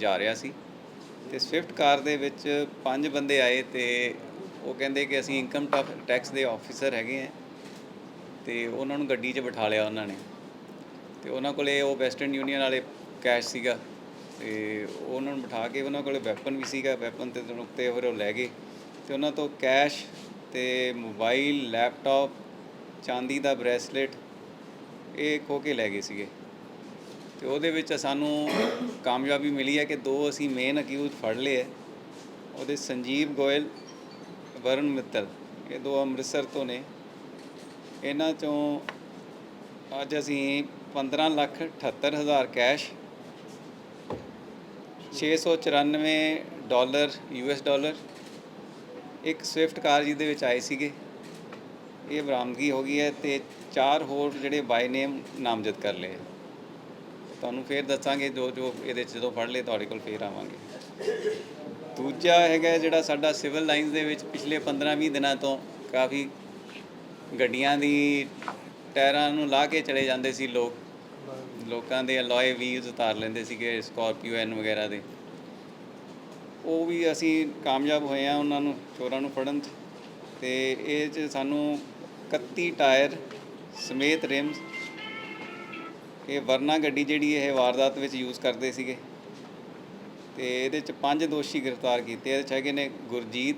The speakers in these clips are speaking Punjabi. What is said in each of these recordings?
ਜਾ ਰਿਹਾ ਸੀ ਤੇ ਸਵਿਫਟ ਕਾਰ ਦੇ ਵਿੱਚ ਪੰਜ ਬੰਦੇ ਆਏ ਤੇ ਉਹ ਕਹਿੰਦੇ ਕਿ ਅਸੀਂ ਇਨਕਮ ਟੈਕਸ ਦੇ ਆਫੀਸਰ ਹੈਗੇ ਆ ਤੇ ਉਹਨਾਂ ਨੂੰ ਗੱਡੀ 'ਚ ਬਿਠਾ ਲਿਆ ਉਹਨਾਂ ਨੇ ਤੇ ਉਹਨਾਂ ਕੋਲੇ ਉਹ ਵੈਸਟਰਨ ਯੂਨੀਅਨ ਵਾਲੇ ਕੈਸ਼ ਸੀਗਾ ਤੇ ਉਹਨਾਂ ਨੂੰ ਬਿਠਾ ਕੇ ਉਹਨਾਂ ਕੋਲੇ ਵੈਪਨ ਵੀ ਸੀਗਾ ਵੈਪਨ ਤੇ ਉੱਤੇ ਫਿਰ ਉਹ ਲੈ ਗਏ ਤੇ ਉਹਨਾਂ ਤੋਂ ਕੈਸ਼ ਤੇ ਮੋਬਾਈਲ ਲੈਪਟਾਪ ਚਾਂਦੀ ਦਾ ਬ੍ਰੈਸਲੇਟ ਇਹ ਖੋ ਕੇ ਲੈ ਗਏ ਸੀਗੇ। ਤੇ ਉਹਦੇ ਵਿੱਚ ਸਾਨੂੰ ਕਾਮਯਾਬੀ ਮਿਲੀ ਹੈ ਕਿ ਦੋ ਅਸੀਂ ਮੇਨ ਅਕਿਊਜ਼ ਫੜ ਲਏ ਹੈ। ਉਹਦੇ ਸੰਜੀਵ ਗੋਇਲ ਵਰੁਣ ਮਿੱਤਲ, ਇਹ ਦੋ ਅੰਮ੍ਰਿਤਸਰ ਤੋਂ ਨੇ। ਇਹਨਾਂ ਚੋਂ ਅੱਜ ਅਸੀਂ 15 ਲੱਖ 78 ਹਜ਼ਾਰ ਕੈਸ਼ 694 ਡਾਲਰ ਯੂਐਸ ਡਾਲਰ, ਇੱਕ ਸਵਿਫਟ ਕਾਰ ਜਿਹਦੇ ਵਿੱਚ ਆਏ ਸੀਗੇ। ਇਹ ਬਰਾਮਦਗੀ ਹੋ ਗਈ ਹੈ ਤੇ ਚਾਰ ਹੋਰ ਜਿਹੜੇ ਬਾਈ ਨੇਮ ਨਾਮਜ਼ਦ ਕਰ ਲਏ ਤੁਹਾਨੂੰ ਫੇਰ ਦੱਸਾਂਗੇ ਜੋ ਜੋ ਇਹਦੇ 'ਚ ਜਦੋਂ ਫੜ ਲਏ, ਤੁਹਾਡੇ ਕੋਲ ਫੇਰ ਆਵਾਂਗੇ। ਦੂਜਾ ਹੈਗਾ ਜਿਹੜਾ ਸਾਡਾ ਸਿਵਲ ਲਾਈਨਸ ਦੇ ਵਿੱਚ ਪਿਛਲੇ 15-20 ਦਿਨਾਂ ਤੋਂ ਕਾਫੀ ਗੱਡੀਆਂ ਦੀ ਟਾਇਰਾਂ ਨੂੰ ਲਾ ਕੇ ਚਲੇ ਜਾਂਦੇ ਸੀ ਲੋਕ। ਲੋਕਾਂ ਦੇ ਅਲੋਏ ਵੀਲਸ ਉਤਾਰ ਲੈਂਦੇ ਸੀਗੇ ਸਕਾਰਪੀਓ ਐਨ ਵਗੈਰਾ ਦੇ। ਉਹ ਵੀ ਅਸੀਂ ਕਾਮਯਾਬ ਹੋਏ ਆ ਉਹਨਾਂ ਨੂੰ, ਚੋਰਾਂ ਨੂੰ ਫੜਨ 'ਚ। ਤੇ ਇਹ 'ਚ ਸਾਨੂੰ 31 ਟਾਇਰ ਸਮੇਤ ਰਿਮਸ ਇਹ ਵਰਨਾ ਗੱਡੀ ਜਿਹੜੀ ਇਹ ਵਾਰਦਾਤ ਵਿੱਚ ਯੂਜ਼ ਕਰਦੇ ਸੀਗੇ। ਤੇ ਇਹਦੇ 'ਚ ਪੰਜ ਦੋਸ਼ੀ ਗ੍ਰਿਫਤਾਰ ਕੀਤੇ। ਇਹਦੇ 'ਚ ਹੈਗੇ ਨੇ ਗੁਰਜੀਤ,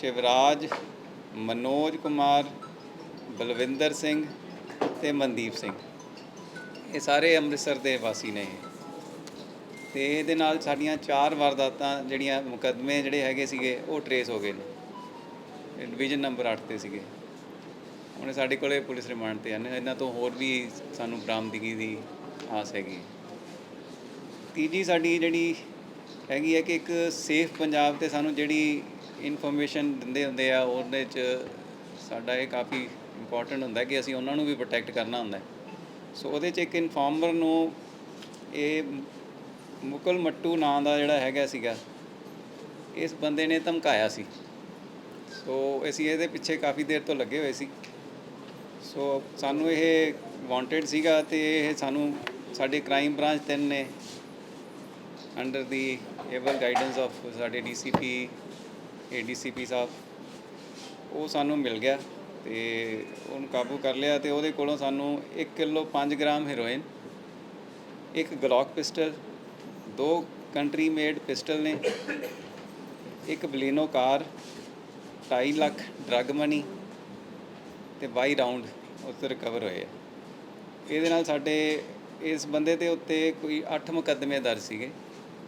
ਸ਼ਿਵਰਾਜ, ਮਨੋਜ ਕੁਮਾਰ, ਬਲਵਿੰਦਰ ਸਿੰਘ ਤੇ ਮਨਦੀਪ ਸਿੰਘ। ਇਹ ਸਾਰੇ ਅੰਮ੍ਰਿਤਸਰ ਦੇ ਵਾਸੀ ਨੇ ਇਹ। ਤੇ ਇਹਦੇ ਨਾਲ ਸਾਡੀਆਂ ਚਾਰ ਵਾਰਦਾਤਾਂ ਜਿਹੜੀਆਂ ਮੁਕੱਦਮੇ ਜਿਹੜੇ ਹੈਗੇ ਸੀਗੇ, ਉਹ ਟਰੇਸ ਹੋ ਗਏ ਨੇ। ਡਿਵੀਜ਼ਨ ਨੰਬਰ 8 ਤੇ ਸੀਗੇ। ਉਹਨੇ ਸਾਡੇ ਕੋਲੇ ਪੁਲਿਸ ਰਿਮਾਂਡ ਤੇ ਹਨ ਇਹਨਾਂ ਤੋਂ ਹੋਰ ਵੀ ਸਾਨੂੰ ਬਰਾਮਦਗੀ ਦੀ ਆਸ ਹੈਗੀ ਤੀਜੀ ਸਾਡੀ ਜਿਹੜੀ ਹੈਗੀ ਹੈ ਕਿ ਇੱਕ ਸੇਫ ਪੰਜਾਬ ਤੇ ਸਾਨੂੰ ਜਿਹੜੀ ਇਨਫੋਰਮੇਸ਼ਨ ਦਿੰਦੇ ਹੁੰਦੇ ਆ, ਉਹਦੇ ਚ ਸਾਡਾ ਇਹ ਕਾਫੀ ਇੰਪੋਰਟੈਂਟ ਹੁੰਦਾ ਕਿ ਅਸੀਂ ਉਹਨਾਂ ਨੂੰ ਵੀ ਪ੍ਰੋਟੈਕਟ ਕਰਨਾ ਹੁੰਦਾ ਸੋ ਉਹਦੇ ਚ ਇੱਕ ਇਨਫਾਰਮਰ ਨੂੰ ਇਹ ਮੁਕਲ ਮੱਟੂ ਨਾਂ ਦਾ ਜਿਹੜਾ ਹੈਗਾ ਸੀਗਾ, ਇਸ ਬੰਦੇ ਨੇ ਧਮਕਾਇਆ ਸੀ। ਸੋ ਅਸੀਂ ਇਹਦੇ ਪਿੱਛੇ ਕਾਫੀ ਦੇਰ ਤੋਂ ਲੱਗੇ ਹੋਏ ਸੀ। ਸੋ ਸਾਨੂੰ ਇਹ ਵਾਂਟਡ ਸੀਗਾ ਤੇ ਇਹ ਸਾਨੂੰ ਸਾਡੇ ਕ੍ਰਾਈਮ ਬ੍ਰਾਂਚ ਤਿੰਨ ਨੇ under the able guidance of ਸਾਡੇ ਡੀਸੀਪੀ ਏਡੀਸੀਪੀ ਸਾਹਿਬ, ਉਹ ਸਾਨੂੰ ਮਿਲ ਗਿਆ ਤੇ ਉਹਨੂੰ ਕਾਬੂ ਕਰ ਲਿਆ ਤੇ ਉਹਦੇ ਕੋਲੋਂ ਸਾਨੂੰ 1 ਕਿਲੋ 5 ਗ੍ਰਾਮ ਹੈਰੋਇਨ ਇੱਕ ਗਲੌਕ ਪਿਸਟਲ ਦੋ ਕੰਟਰੀ ਮੇਡ ਪਿਸਟਲ ਨੇ, ਇੱਕ Baleno car 2.5 lakh drug money ਤੇ 22 ਰਾਉਂਡ ਉੱਤੇ ਰਿਕਵਰ ਹੋਏ ਆ। ਇਹਦੇ ਨਾਲ ਸਾਡੇ ਇਸ ਬੰਦੇ ਦੇ ਉੱਤੇ ਕੋਈ 8 ਮੁਕੱਦਮੇ ਦਰਜ ਸੀਗੇ।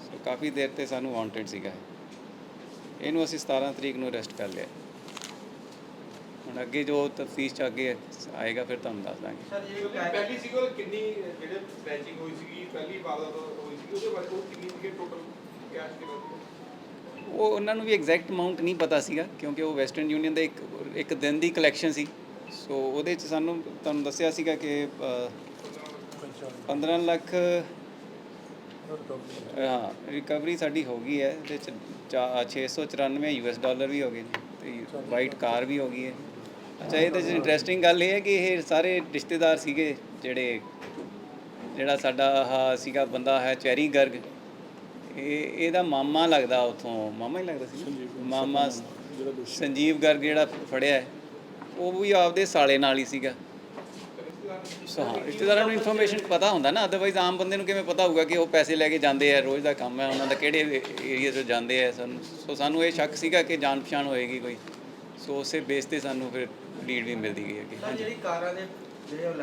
ਸੋ ਕਾਫੀ ਦੇਰ ਤੇ ਸਾਨੂੰ ਵਾਂਟਡ ਸੀਗਾ ਇਹ। ਇਹਨੂੰ ਅਸੀਂ 17 ਤਰੀਕ ਨੂੰ ਅਰੈਸਟ ਕਰ ਲਿਆ। ਹੁਣ ਅੱਗੇ ਜੋ ਤਫਤੀਸ਼ ਚ ਅੱਗੇ ਆਏਗਾ ਫਿਰ ਤੁਹਾਨੂੰ ਦੱਸ ਦਾਂਗੇ। ਸਰ ਇਹ ਪਹਿਲੀ ਸੀਗੀ? ਉਹ ਕਿੰਨੀ ਜਿਹੜੇ ਬੈਚਿੰਗ ਹੋਈ ਸੀਗੀ ਪਹਿਲੀ ਵਾਰਦਾਤ ਹੋਈ ਸੀਗੀ ਉਹਦੇ ਬਾਰੇ ਉਹ ਕਿੰਨੀ ਸੀਗੇ ਟੋਟਲ ਕੈਸ਼ ਦੇ ਬਾਰੇ? ਉਹ ਉਹਨਾਂ ਨੂੰ ਵੀ ਐਗਜ਼ੈਕਟ ਅਮਾਉਂਟ ਨਹੀਂ ਪਤਾ ਸੀਗਾ ਕਿਉਂਕਿ ਉਹ ਵੈਸਟਰਨ ਯੂਨੀਅਨ ਦੇ ਇੱਕ ਇੱਕ ਦਿਨ ਦੀ ਕਲੈਕਸ਼ਨ ਸੀ। ਸੋ ਉਹਦੇ ਚ ਸਾਨੂੰ ਤੁਹਾਨੂੰ ਦੱਸਿਆ ਸੀਗਾ ਕਿ ਅ, 15 ਲੱਖ ਹਾਂ ਰਿਕਵਰੀ ਸਾਡੀ ਹੋ ਗਈ ਹੈ ਚਾ- 694 ਯੂਐਸ ਡਾਲਰ ਵੀ ਹੋ ਗਏ ਨੇ ਤੇ ਵਾਈਟ ਕਾਰ ਵੀ ਹੋ ਗਈ ਹੈ। ਅੱਛਾ ਇਹਦੇ ਚ ਇੰਟਰਸਟਿੰਗ ਗੱਲ ਇਹ ਹੈ ਕਿ ਇਹ ਸਾਰੇ ਰਿਸ਼ਤੇਦਾਰ ਸੀਗੇ ਜਿਹੜੇ ਜਿਹੜਾ ਸਾਡਾ ਆਹ ਸੀਗਾ ਬੰਦਾ ਹੈ ਚੈਰੀ ਗਰਗ। ਇਹ ਇਹਦਾ ਮਾਮਾ ਲੱਗਦਾ ਉਥੋਂ ਮਾਮਾ ਹੀ ਲੱਗਦਾ ਸੀ ਮਾਮਾ ਸੰਜੀਵ ਗਰਗ ਜਿਹੜਾ ਫੜਿਆ ਹੈ, ਉਹ ਵੀ ਆਪਦੇ ਸਾਲੇ ਨਾਲ ਹੀ ਸੀਗਾ। ਸੋ ਹਾਂ, ਰਿਸ਼ਤੇਦਾਰਾਂ ਨੂੰ ਇਨਫੋਰਮੇਸ਼ਨ ਪਤਾ ਹੁੰਦਾ ਨਾ ਅਦਰਵਾਈਜ਼ ਆਮ ਬੰਦੇ ਨੂੰ ਕਿਵੇਂ ਪਤਾ ਹੋਊਗਾ ਕਿ ਉਹ ਪੈਸੇ ਲੈ ਕੇ ਜਾਂਦੇ ਆ, ਰੋਜ਼ ਦਾ ਕੰਮ ਹੈ ਉਹਨਾਂ ਦਾ ਕਿਹੜੇ ਏਰੀਆ 'ਚ ਜਾਂਦੇ ਆ, ਸਾਨੂੰ, ਸੋ ਸਾਨੂੰ ਇਹ ਸ਼ੱਕ ਸੀਗਾ ਕਿ ਜਾਣ ਪਛਾਣ ਹੋਏਗੀ ਕੋਈ। ਸੋ ਉਸੇ ਬੇਸ ਤੇ ਸਾਨੂੰ ਫਿਰ ਲੀਡ ਵੀ ਮਿਲਦੀ ਗਈ ਹੈ ਕਿ ਜਿਹੜੀ ਕਾਰਾਂ ਦੇ, ਜਿਹੜੇ